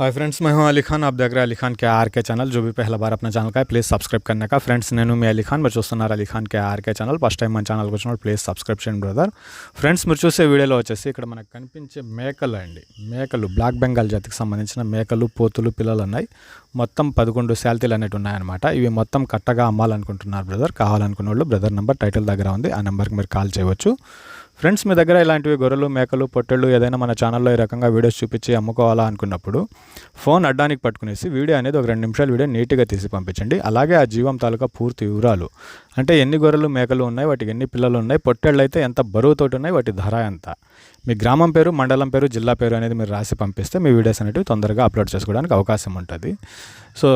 Hi friends मैं हूं अली खान आप देख रहे हैं अली खान के आर के ఛానల్ जो भी पहला बार अपना ఛానల్ का है ప్లీజ్ సబ్స్క్రైబ్ करने का ఫ్రెండ్స్ నేను మీ అలీ ఖాన్ మీరు చూస్తున్నారు Ali Khan K RK channel first time మన ఛానల్కి వచ్చినప్పుడు ప్లీజ్ సబ్స్క్రైబ్ చేయండి బ్రదర్ ఫ్రెండ్స్ మీరు చూసే వీడియోలో వచ్చేసి ఇక్కడ మనకు కనిపించే మేకలు అండి మేకలు బ్లాక్ బెంగాల్ జాతికి సంబంధించిన మేకలు పోతులు పిల్లలు ఉన్నాయి మొత్తం పదకొండు శాలతీలు అనేవి ఉన్నాయన్నమాట ఇవి మొత్తం కట్టగా అమ్మాలనుకుంటున్నారు బ్రదర్ కావాలనుకున్న వాళ్ళు బ్రదర్ నెంబర్ టైటిల్ దగ్గర ఉంది ఆ నెంబర్కి మీరు కాల్ చేయవచ్చు ఫ్రెండ్స్ మీ దగ్గర ఇలాంటివి గొర్రెలు మేకలు పొట్టెళ్ళు ఏదైనా మన ఛానల్లో ఈ రకంగా వీడియోస్ చూపించి అమ్ముకోవాలా అనుకున్నప్పుడు ఫోన్ అడ్డానికి పట్టుకునేసి వీడియో అనేది ఒక రెండు నిమిషాలు వీడియో నీట్గా తీసి పంపించండి. అలాగే ఆ జీవం తాలూకా పూర్తి వివరాలు. అంటే ఎన్ని గొర్రెలు మేకలు ఉన్నాయి వాటికి ఎన్ని పిల్లలు ఉన్నాయి పొట్టెళ్ళు అయితే ఎంత బరువుతోటి ఉన్నాయి వాటి ధర ఎంత? మీ గ్రామం పేరు మండలం పేరు జిల్లా పేరు అనేది మీరు రాసి పంపిస్తే మీ వీడియోస్ అనేవి తొందరగా అప్లోడ్ చేసుకోవడానికి అవకాశం ఉంటుంది. సో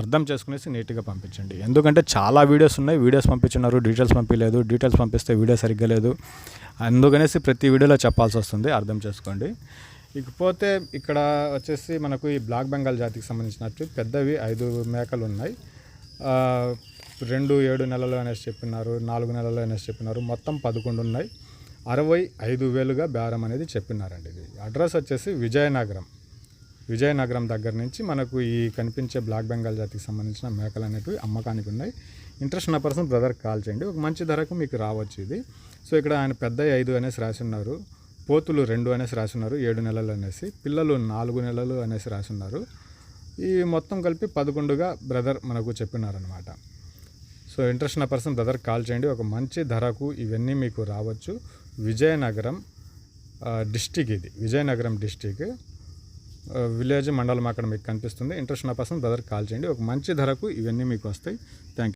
అర్థం చేసుకునేసి నీట్గా పంపించండి. ఎందుకంటే చాలా వీడియోస్ ఉన్నాయి. వీడియోస్ పంపించున్నారు డీటెయిల్స్ పంపించలేదు డీటెయిల్స్ పంపిస్తే వీడియో సరిగ్గా లేదు. అందుకనేసి ప్రతి వీడియోలో చెప్పాల్సి వస్తుంది అర్థం చేసుకోండి. ఇకపోతే ఇక్కడ వచ్చేసి మనకు ఈ బ్లాక్ బెంగాల్ జాతికి సంబంధించినట్టు పెద్దవి ఐదు మేకలు ఉన్నాయి. రెండు ఏడు నెలలు అనేసి చెప్పినారు నాలుగు నెలలు అనేసి చెప్పినారు మొత్తం పదకొండు ఉన్నాయి. అరవై ఐదు వేలుగా బేరం అనేది చెప్పినారండి ఇది. అడ్రస్ వచ్చేసి విజయనగరం. విజయనగరం దగ్గర నుంచి మనకు ఈ కనిపించే బ్లాక్ బెంగాల్ జాతికి సంబంధించిన మేకలు అనేవి అమ్మకానికి ఉన్నాయి. ఇంట్రెస్ట్ ఉన్న పర్సన్ బ్రదర్ కాల్ చేయండి. ఒక మంచి ధరకు మీకు రావచ్చు ఇది. సో ఇక్కడ ఆయన పెద్ద ఐదు అనేసి రాసి ఉన్నారు. పోతులు రెండు అనేసి రాసి ఉన్నారు. ఏడు నెలలు అనేసి. పిల్లలు నాలుగు నెలలు అనేసి రాసి ఉన్నారు. ఈ మొత్తం కలిపి పదకొండుగా బ్రదర్ మనకు చెప్పినారనమాట సో ఇంట్రెస్ట్ ఉన్న పర్సన్ బ్రదర్ కాల్ చేయండి. ఒక మంచి ధరకు ఇవన్నీ మీకు రావచ్చు. విజయనగరం డిస్టిక్ ఇది. విజయనగరం డిస్టిక్. విలేజ్ మండలం అక్కడ మీకు కనిపిస్తుంది. ఇంట్రెస్ట్ ఉన్న పర్సన్ బ్రదర్ కాల్ చేయండి. ఒక మంచి ధరకు ఇవన్నీ మీకు వస్తాయి. Thank you